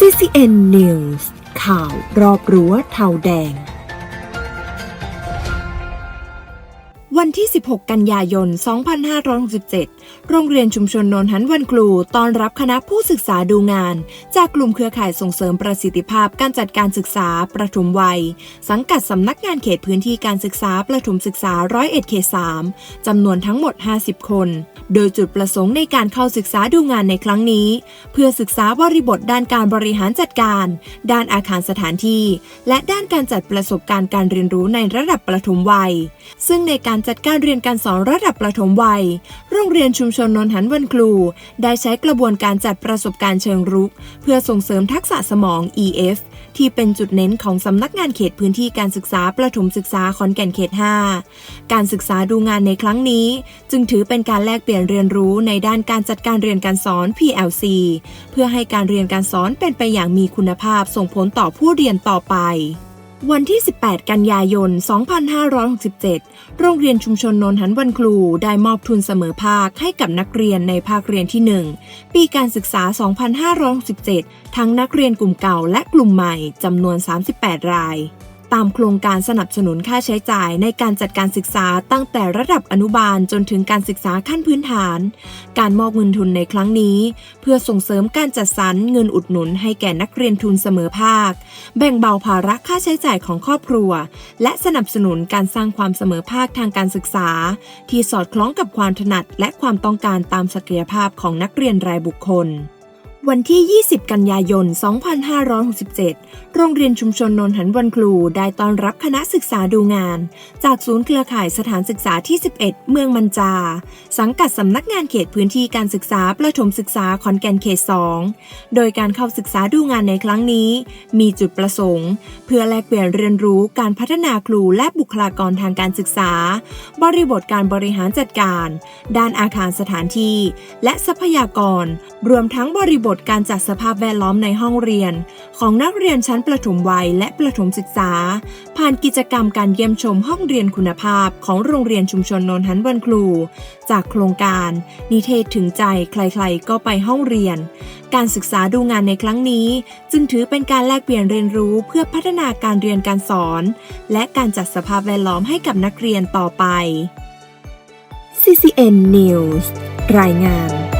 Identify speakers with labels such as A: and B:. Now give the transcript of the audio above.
A: CCN News ข่าวรอบรั้วเทาแดง วันที่ 16 กันยายน 2567 โรงเรียนชุมชนโนนหันวันครูต้อนรับคณะผู้ศึกษาดูงาน จากกลุ่มเครือข่ายส่งเสริมประสิทธิภาพการจัดการศึกษาประถมวัย สังกัดสำนักงานเขตพื้นที่การศึกษาประถมศึกษาร้อยเอ็ดเขต3จำนวนทั้งหมด 50 คน โดยจุดประสงค์ในการเข้าศึกษาดูงานในครั้งนี้ เพื่อศึกษาบริบทด้านการบริหารจัดการ ด้านอาคารสถานที่ และด้านการจัดประสบการณ์การเรียนรู้ในระดับประถมวัย ซึ่งในการจัดการเรียนการสอนระดับประถมวัย โรงเรียนชุมชนนนหันวันครู ได้ใช้กระบวนการจัดประสบการณ์เชิงรุก เพื่อส่งเสริมทักษะสมอง EF ที่เป็นจุดเน้นของสำนักงานเขตพื้นที่การศึกษาประถมศึกษาขอนแก่นเขต 5 การศึกษาดูงานในครั้งนี้ จึงถือเป็นการแลกเปลี่ยนเรียนรู้ในด้านการจัดการเรียนการสอน PLC เพื่อให้การเรียนการสอนเป็นไปอย่างมีคุณภาพส่งผลต่อผู้เรียนต่อไป วันที่ 18 กันยายน 2567 โรงเรียนชุมชนนนหันวันครู ได้มอบทุนเสมอภาคให้กับนักเรียนในภาคเรียนที่ 1 ปีการศึกษา 2567 ทั้งนักเรียนกลุ่มเก่าและกลุ่มใหม่จำนวน 38 ราย ตามโครงการสนับสนุนค่าใช้จ่ายในการจัดการศึกษาตั้งแต่ระดับอนุบาลจนถึงการศึกษาขั้นพื้นฐาน การมอบเงินทุนในครั้งนี้ เพื่อส่งเสริมการจัดสรรเงินอุดหนุนให้แก่นักเรียนทุนเสมอภาค แบ่งเบาภาระค่าใช้จ่ายของครอบครัว และสนับสนุนการสร้างความเสมอภาคทางการศึกษา ที่สอดคล้องกับความถนัดและความต้องการตามศักยภาพของนักเรียนรายบุคคล วันที่ 20 กันยายน 2567 โรงเรียนชุมชนนนหันวันครู ได้ต้อนรับคณะศึกษาดูงาน จากศูนย์เครือข่ายสถานศึกษาที่ 11 เมืองมันจา สังกัดสำนักงานเขตพื้นที่การศึกษาประถมศึกษาขอนแก่นเขต 2 โดยการเข้าศึกษาดูงานในครั้งนี้ มีจุดประสงค์ เพื่อแลกเปลี่ยนเรียนรู้การพัฒนาครูและบุคลากรทางการศึกษา บริบทการบริหารจัดการ ด้านอาคารสถานที่ และทรัพยากร รวมทั้งบริบทการจัดสภาพแวดล้อมในห้องเรียน ของนักเรียนชั้นประถมวัยและประถมศึกษา ผ่านกิจกรรมการเยี่ยมชมห้องเรียนคุณภาพของโรงเรียนชุมชนนนทันวันครู จากโครงการ นิเทศถึงใจใครๆ ก็ไปห้องเรียน การศึกษาดูงานในครั้งนี้ จึงถือเป็นการแลกเปลี่ยนเรียนรู้เพื่อพัฒนาการเรียนการสอน และการจัดสภาพแวดล้อมให้กับนักเรียนต่อไป CCN News รายงาน